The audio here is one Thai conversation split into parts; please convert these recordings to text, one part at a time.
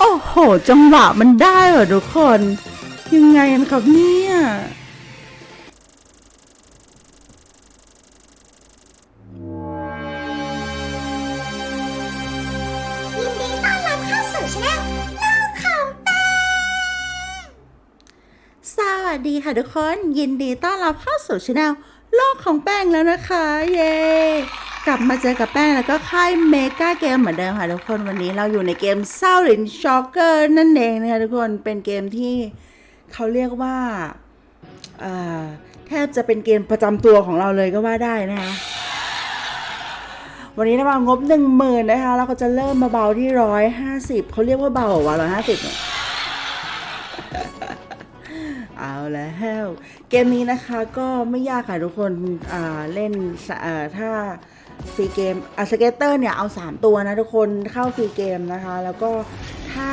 โอ้โห จังหวะมันได้เหรอทุกคน ยังไงกันครับเนี่ยยินดีต้อนรับเข้าสู่ช anel โลกของแป้งสวัสดีค่ะทุกคน ยินดีต้อนรับเข้าสู่ช anel โลกของแป้งแล้วนะคะ เย้ กลับมาเจอกับแป้งแล้วก็ค่ายเมกาเกมเหมือนเดิมค่ะทุกคนวันนี้เราอยู่ในเกมเศร้าหลินช็อกเกอร์นั่นเองนะคะทุกคนเป็นเกมที่เขาเรียกว่าอ่อแทบจะเป็นเกมประจำตัวของเราเลยก็ว่าได้นะคะวันนี้นะมางบหนึ่งหมื่นนะคะเราก็จะเริ่มมาเบาที่ร้อยห้าสิบเขาเรียกว่าเบาวะร้อยห้าสิบเนี่ยเอาแล้วเกมนี้นะคะก็ไม่ยากค่ะทุกคนอ่าเล่นอ่อถ้า ฟรีเกมอะสเกตเตอร์เนี่ยเอา 3 ตัวนะทุกคนเข้าฟรีเกมนะคะ แล้วก็ถ้า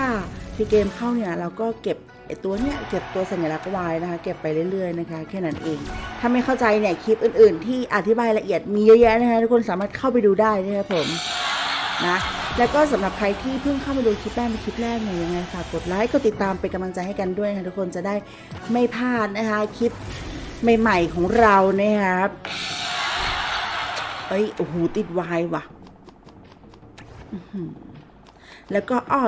ฟรีเกมเข้าเนี่ยเราก็เก็บไอตัวเนี่ยเก็บตัวสัญลักษณ์ไวายนะคะ เก็บไปเรื่อยๆนะคะแค่นั้นเอง ถ้าไม่เข้าใจเนี่ยคลิปอื่นๆ ที่อธิบายละเอียดมีเยอะแยะนะคะทุกคนสามารถเข้าไปดูได้นะครับผมนะแล้วก็สำหรับใครที่เพิ่งเข้ามาดูคลิปแรกเป็นคลิปแรกเนี่ยยังไงฝากกดไลค์กดติดตามเป็นกำลังใจให้กันด้วยนะทุกคนจะได้ไม่พลาดนะคะคลิปใหม่ ๆของเรานะครับ เอ้ยโอ้โหติดวายว่ะแล้วก็อ้อ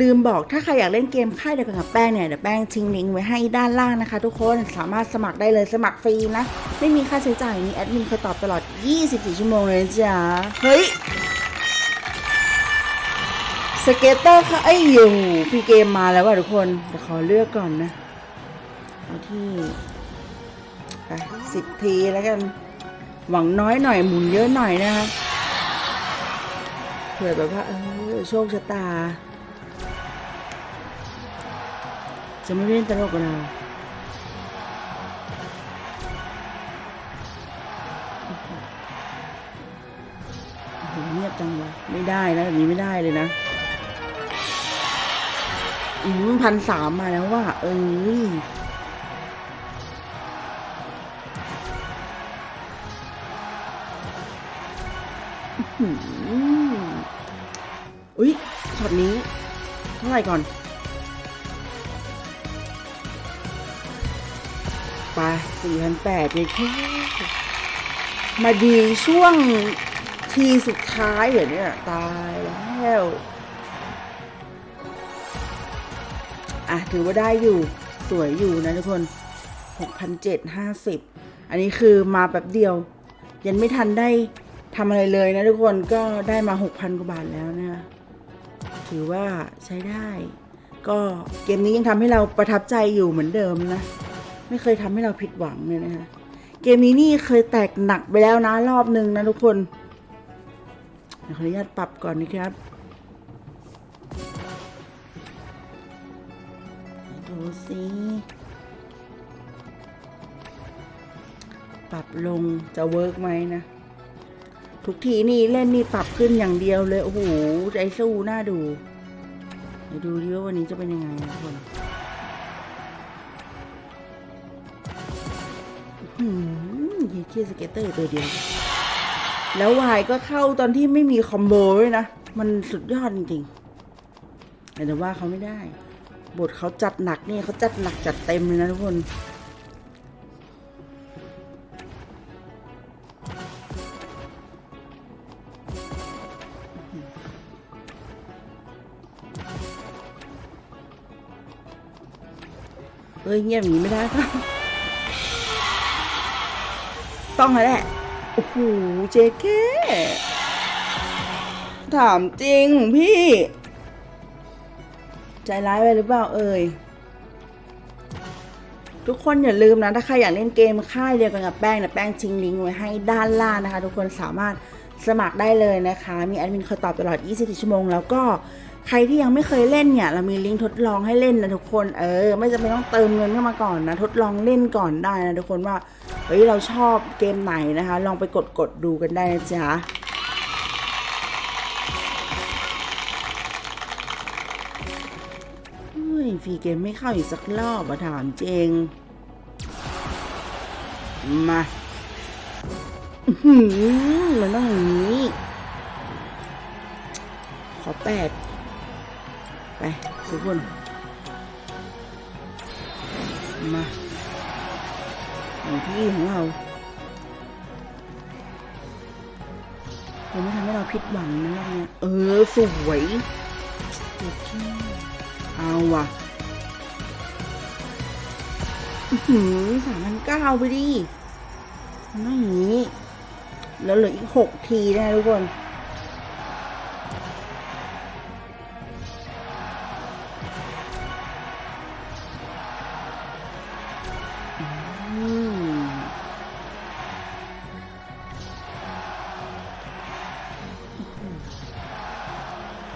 ลืมบอกถ้าใครอยากเล่นเกมค่ายเดียวกันกับแป้งเนี่ยเดี๋ยวแป้งทิ้งลิงก์ไว้ให้ด้านล่างนะคะ ทุกคนสามารถสมัครได้เลยสมัครฟรีนะ ไม่มีค่าใช้จ่ายมีแอดมินคอยตอบตลอด 24 ชั่วโมงเลยจ้าเฮ้ยสเกตเตอร์ค่ะไอ้ยอยู่ฟรีเกมมาแล้วว่ะทุกคนเดี๋ยวขอเลือกก่อนนะเอาที่ไปสิบทีแล้วกัน หวังน้อยหน่อยหมุนเยอะหน่อยนะคะเผื่อแบบว่าเออโชคชะตา จะไม่เล่นตลกกับเราโอ้โหเงียบจังวะไม่ได้นะแบบนี้ไม่ได้เลยนะอืมพันสามมาแล้วว่าเอ้ย อุ้ยช็อตนี้เท่าไหร่ก่อน ไปสี่พันแปดเลยแค่มาดีช่วงทีสุดท้ายเหรอเนี่ย ตายแล้ว อะ ถือว่าได้อยู่ สวยอยู่นะทุกคน 6,750 อันนี้คือมาแบบเดียว ยังไม่ทันได้ ทำอะไรเลยนะทุกคนก็ได้มา 6,000 กว่าบาทแล้วนะถือว่าใช้ได้ ก็เกมนี้ยังทำให้เราประทับใจอยู่เหมือนเดิมนะ ไม่เคยทำให้เราผิดหวังเลยนะคะเกมนี้นี่เคยแตกหนักไปแล้วนะรอบหนึ่งนะทุกคนขออนุญาตปรับก่อนนะครับดูสิปรับลงจะเวิร์กไหมนะ ทุกทีนี่เล่นนี่ปรับขึ้นอย่างเดียวเลย โอ้โหใจสู้น่าดู เดี๋ยวดูดิว่าวันนี้จะเป็นยังไงทุกคนอื้อหือเคียสเก็ตเตอร์ตัวเดียว แล้ววายก็เข้าตอนที่ไม่มีคอมโบด้วยนะ มันสุดยอดจริงๆแต่ว่าเขาไม่ได้ บทเขาจัดหนักนี่เขาจัดหนักจัดเต็มเลยนะทุกคน ฮ้ยเงียบอย่างนี้ไม่ได้ค่ะต้องแล้วแหละ โอ้โห เจเก้ถามจริงพี่ ใจร้ายไปหรือเปล่าเอ่ย ทุกคนอย่าลืมนะ ถ้าใครอยากเล่นเกมค่ายเดียวกันกับแป้งนะแป้งทิ้งลิงก์ไว้ให้ด้านล่างนะคะ ทุกคนสามารถ สมัครได้เลยนะคะ มีแอดมินคอยตอบตลอด 24 ชั่วโมง แล้วก็ใครที่ยังไม่เคยเล่นเนี่ย เรามีลิงก์ทดลองให้เล่นนะทุกคน เออ ไม่จำเป็นต้องเติมเงินเข้ามาก่อนนะ ทดลองเล่นก่อนได้นะทุกคนว่า เฮ้ย เราชอบเกมไหนนะคะ ลองไปกดกดดูกันได้นะจ๊ะเฮ้ยฟรีเกมไม่เข้าอีกสักรอบอะถามจริงมา หือมันต้องอย่างนี้ ขอแปด ไปทุกคน มาอยู่ที่ของเราคงไม่ทำให้เราผิดหวังนะเนี้ยเออ สวยโอเคเอาว่ะหืมสามพันเก้าไปดิมันต้องอย่างนี้ แล้วเหลืออีกหกทีนะทุกคน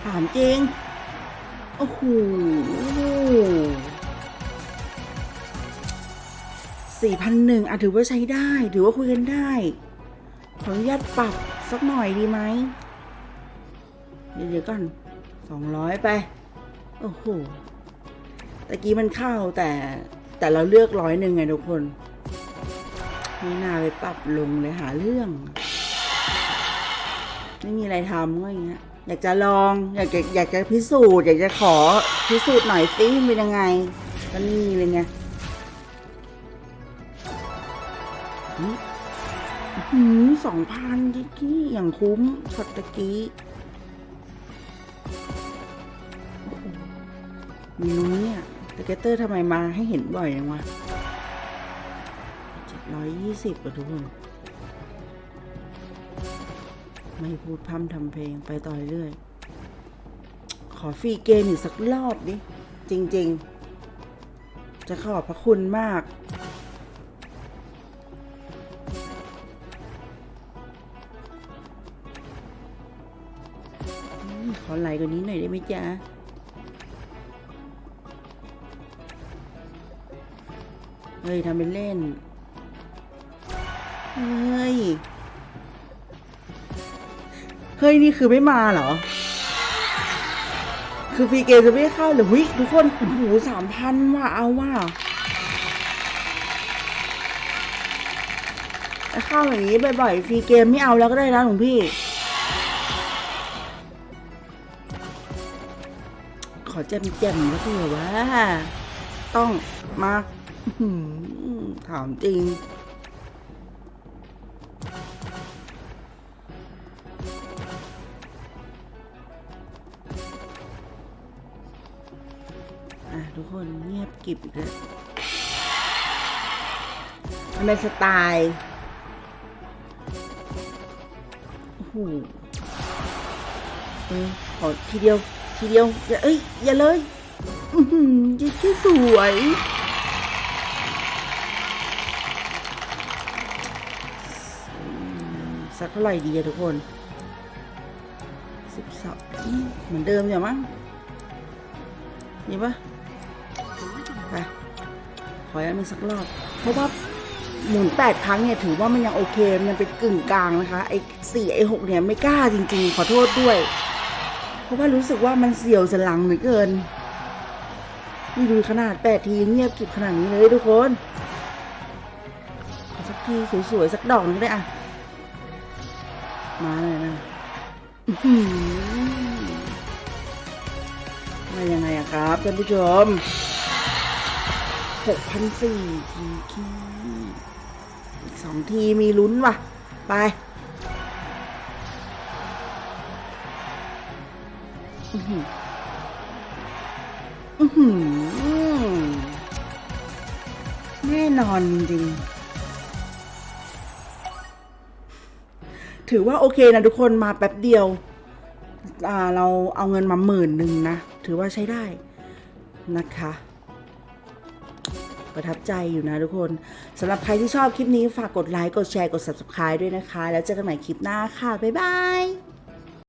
ถามจริง โอ้โหสี่พันหนึ่งอะถือว่าใช้ได้ ถือว่าคุยกันได้ ออนุญาตปรับสักหน่อยดีไหม เดี๋ยวก่อนสองร้อยไป โอ้โหตะกี้มันเข้าแต่แต่เราเลือกร้อยหนึ่งไงทุกคนไม่นาไปปรับลงเลยหาเรื่อง ไม่มีอะไรทำก็อย่างเงี้ย อยากจะลอง อยากจะอยากจะพิสูจน์อยากจะขอพิสูจน์หน่อยสิมเป็นยังไงก็นี่เลยไง หืมสองพันจิกี้อย่างคุ้มช็อตะกี้มีนุ้นเนี่ยแต่เกตเตอร์ทำไมมาให้เห็นบ่อยจังวะเจ็ดร้อยยี่สิบอะทุกคน ไม่พูดพร่ำทำเพลงไปต่อเรื่อย ขอฟรีเกมอีกสักรอบดิ จริง ๆ จะขอบพระคุณมาก ขอไลค์กว่านี้หน่อยได้ไหมจ๊ะเฮ้ยทำเป็นเล่น เฮ้ย เฮ้ย นี่คือไม่มาเหรอ คือฟรีเกมจะไม่เข้าหรือวิทุกคนโอ้โหสามพันว่ะเอาว่ะถ้าเข้าอย่างนี้บ่อยๆฟรีเกมไม่เอาแล้วก็ได้นะหลวงพี่ อแจมๆแล้วเผื่อว่า ต้องมาหอถามจริง อะ ทุกคนเงียบกิบอีกแล้วมันเป็นสไตล์โอ้โหออขอทีเดียว ทีเดียวอย่าเอ้ยอย่าเลยอือหือยิ่ที่สวยสักเท่าไหร่ดีอะทุกคนสิบสองเหมือนเดิมอย่ามั้งนี่ปะไปขอย้ำอีกสักรอบเพราะว่าหมุนแปดครั้งเนี่ยถือว่ามันยังโอเค มันยังเป็นกึ่งกลางนะคะ ไอ้สี่ไอ้หกเนี่ยไม่กล้าจริงๆ ขอโทษด้วย เพราะว่ารู้สึกว่ามันเสียวสันหลังเหลือเกิน นี่ดูขนาดแปดทีเงียบกิบขนาดนี้เลยทุกคนสักทีสวยๆสักดอกนึงได้อะมาเลยนะมายังไงอะครับท่านผู้ชมหกพันสี่ทีคีอีกสองทีมีลุ้นว่ะ ไป อื้อแน่นอนจริงถือว่าโอเคนะทุกคนมาแป๊บเดียว เราเอาเงินมาหมื่นหนึ่งนะ ถือว่าใช้ได้นะคะ ประทับใจอยู่นะทุกคนสำหรับใครที่ชอบคลิปนี้ฝากกดไลค์ กดแชร์ กด subscribe ด้วยนะคะ แล้วเจอกันใหม่คลิปหน้าค่ะ บ๊ายบาย